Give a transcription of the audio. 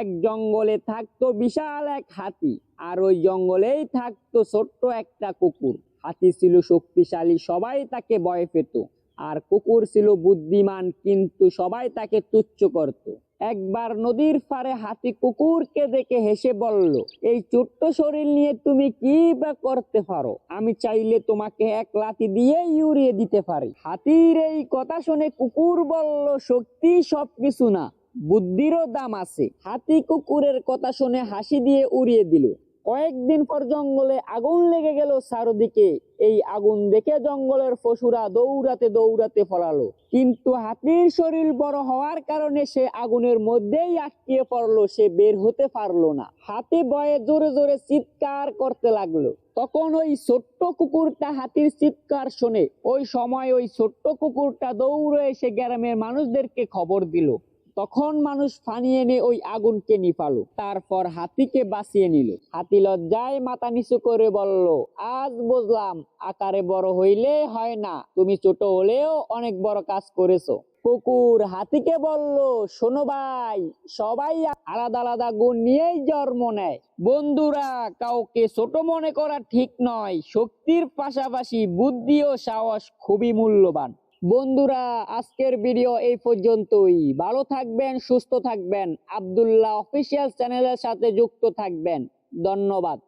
এক জঙ্গলে থাকতো বিশাল এক হাতি, আর ওই জঙ্গলেই থাকতো ছোট্ট একটা কুকুর। হাতি ছিল শক্তিশালী, সবাই তাকে ভয় পেত, আর কুকুর ছিল বুদ্ধিমান, কিন্তু সবাই তাকে তুচ্ছ করত। একবার নদীর পাড়ে হাতি কুকুরকে দেখে হেসে বলল, এই ছোট্ট শরীর নিয়ে তুমি কি বা করতে পারো? আমি চাইলে তোমাকে এক লাথি দিয়ে উড়িয়ে দিতে পারি। হাতির এই কথা শুনে কুকুর বলল শক্তি সবকিছু না। বুদ্ধিরও দাম আছে। হাতি কুকুরের কথা শুনে হাসি দিয়ে উড়িয়ে দিল। কয়েকদিন পর জঙ্গলে আগুন লেগে গেল চারদিকে। এই আগুন দেখে জঙ্গলের পশুরা দৌড়াতে দৌড়াতে ফলালো। কিন্তু হাতির শরীর বড় হওয়ার কারণে সে আগুনের মধ্যেই আটকিয়ে পড়ল, সে বের হতে পারল না। হাতি ভয়ে জোরে জোরে চিৎকার করতে লাগল। তখন ওই ছোট্ট কুকুরটা হাতির চিৎকার শুনে, ওই সময় ওই ছোট্ট কুকুরটা দৌড়ে এসে গ্রামের মানুষদেরকে খবর দিল। তখন মানুষ পানি এনে ওই আগুনকে নিপালো। তারপর হাতিকে বাঁচিয়ে নিল। হাতি লজ্জায় মাথা নিচু করে বলল, আজ বুঝলাম, আকারে বড় হইলে হয় না। তুমি ছোট হলেও অনেক বড় কাজ করেছ। কুকুর হাতিকে বলল, শোনো ভাই, সবাই আলাদা আলাদা গুণ নিয়েই জন্ম নেয়। বন্ধুরা, কাউকে ছোট মনে করা ঠিক নয়। শক্তির পাশাপাশি বুদ্ধি ও সাহস খুবই মূল্যবান। বন্ধুরা, আজকের ভিডিও এই পর্যন্তই। ভালো থাকবেন, সুস্থ থাকবেন। আবদুল্লাহ অফিসিয়াল চ্যানেলের সাথে যুক্ত থাকবেন। ধন্যবাদ।